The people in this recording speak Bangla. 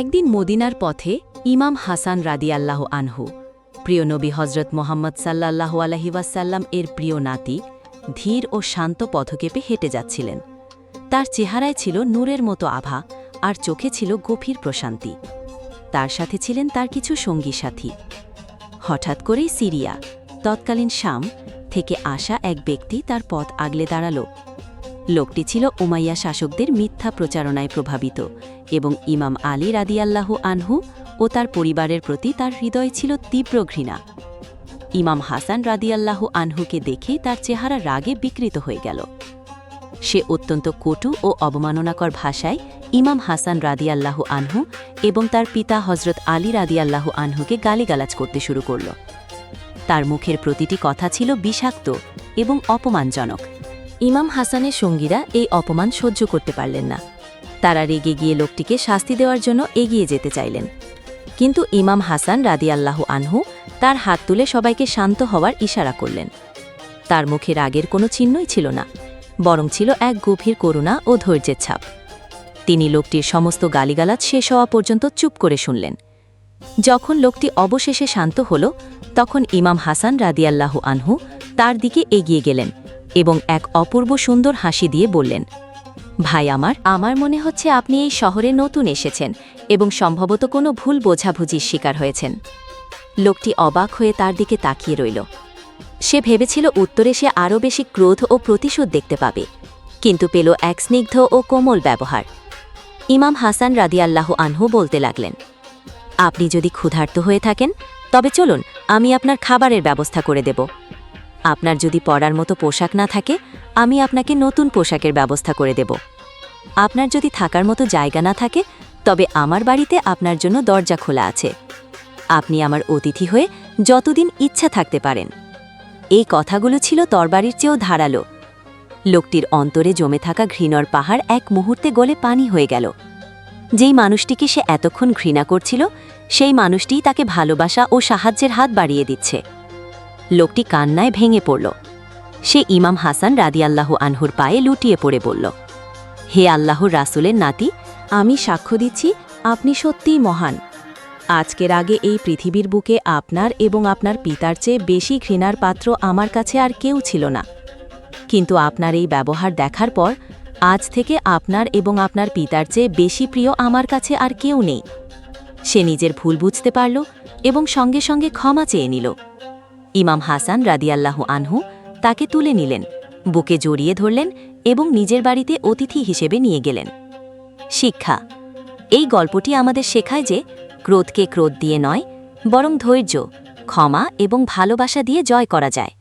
একদিন মদিনার পথে ইমাম হাসান রাদিয়াল্লাহ আনহু, প্রিয় নবী হজরত মোহাম্মদ সাল্লাহ আলহিবাসাল্লাম এর প্রিয় নাতি, ধীর ও শান্ত পথকেপে হেঁটে যাচ্ছিলেন। তার চেহারায় ছিল নূরের মতো আভা আর চোখে ছিল গভীর প্রশান্তি। তার সাথে ছিলেন তার কিছু সঙ্গী সাথী। হঠাৎ করেই সিরিয়া, তৎকালীন শাম থেকে আসা এক ব্যক্তি তার পথ আগলে দাঁড়াল। লোকটি ছিল উমাইয়া শাসকদের মিথ্যা প্রচারণায় প্রভাবিত এবং ইমাম আলী রাদিয়াল্লাহু আনহু ও তার পরিবারের প্রতি তার হৃদয় ছিল তীব্র ঘৃণা। ইমাম হাসান রাদিয়াল্লাহু আনহুকে দেখে তার চেহারা রাগে বিকৃত হয়ে গেল। সে অত্যন্ত কটু ও অবমাননাকর ভাষায় ইমাম হাসান রাদিয়াল্লাহু আনহু এবং তার পিতা হজরত আলী রাদিয়াল্লাহু আনহুকে গালিগালাজ করতে শুরু করল। তার মুখের প্রতিটি কথা ছিল বিষাক্ত এবং অপমানজনক। ইমাম হাসানের সঙ্গীরা এই অপমান সহ্য করতে পারলেন না। তারা রেগে গিয়ে লোকটিকে শাস্তি দেওয়ার জন্য এগিয়ে যেতে চাইলেন। কিন্তু ইমাম হাসান রাদিয়াল্লাহু আনহু তার হাত তুলে সবাইকে শান্ত হওয়ার ইশারা করলেন। তার মুখে রাগের কোনো চিহ্নই ছিল না, বরং ছিল এক গভীর করুণা ও ধৈর্যের ছাপ। তিনি লোকটির সমস্ত গালিগালাজ শেষ হওয়া পর্যন্ত চুপ করে শুনলেন। যখন লোকটি অবশেষে শান্ত হল, তখন ইমাম হাসান রাদিয়াল্লাহু আনহু তার দিকে এগিয়ে গেলেন। এবং এক অপূর্ব সুন্দর হাসি দিয়ে বললেন, ভাই আমার আমার মনে হচ্ছে আপনি এই শহরে নতুন এসেছেন এবং সম্ভবত কোনো ভুল বোঝাবুঝির শিকার হয়েছেন। লোকটি অবাক হয়ে তার দিকে তাকিয়ে রইল। সে ভেবেছিল উত্তরে সে আরও বেশি ক্রোধ ও প্রতিশোধ দেখতে পাবে, কিন্তু পেল এক স্নিগ্ধ ও কোমল ব্যবহার। ইমাম হাসান রাদিয়াল্লাহু আনহু বলতে লাগলেন, আপনি যদি ক্ষুধার্ত হয়ে থাকেন, তবে চলুন, আমি আপনার খাবারের ব্যবস্থা করে দেব। আপনার যদি পরার মতো পোশাক না থাকে, আমি আপনাকে নতুন পোশাকের ব্যবস্থা করে দেব। আপনার যদি থাকার মতো জায়গা না থাকে, তবে আমার বাড়িতে আপনার জন্য দরজা খোলা আছে। আপনি আমার অতিথি হয়ে যতদিন ইচ্ছা থাকতে পারেন। এই কথাগুলো ছিল তরবারির চেয়েও ধারালো। লোকটির অন্তরে জমে থাকা ঘৃণর পাহাড় এক মুহূর্তে গলে পানি হয়ে গেল। যেই মানুষটিকে সে এতক্ষণ ঘৃণা করছিল, সেই মানুষটিই তাকে ভালোবাসা ও সাহায্যের হাত বাড়িয়ে দিচ্ছে। লোকটি কান্নায় ভেঙে পড়ল। সে ইমাম হাসান রাদিয়াল্লাহু আনহুর পায়ে লুটিয়ে পড়ে বলল, হে আল্লাহর রাসুলের নাতি, আমি সাক্ষ্য দিচ্ছি, আপনি সত্যিই মহান। আজকের আগে এই পৃথিবীর বুকে আপনার এবং আপনার পিতার চেয়ে বেশি ঘৃণার পাত্র আমার কাছে আর কেউ ছিল না। কিন্তু আপনার এই ব্যবহার দেখার পর, আজ থেকে আপনার এবং আপনার পিতার চেয়ে বেশি প্রিয় আমার কাছে আর কেউ নেই। সে নিজের ভুল বুঝতে পারল এবং সঙ্গে সঙ্গে ক্ষমা চেয়ে নিল। ইমাম হাসান রাদিয়াল্লাহ আনহু তাকে তুলে নিলেন, বুকে জড়িয়ে ধরলেন এবং নিজের বাড়িতে অতিথি হিসেবে নিয়ে গেলেন। শিক্ষা, এই গল্পটি আমাদের শেখায় যে ক্রোধকে ক্রোধ দিয়ে নয়, বরং ধৈর্য, ক্ষমা এবং ভালোবাসা দিয়ে জয় করা যায়।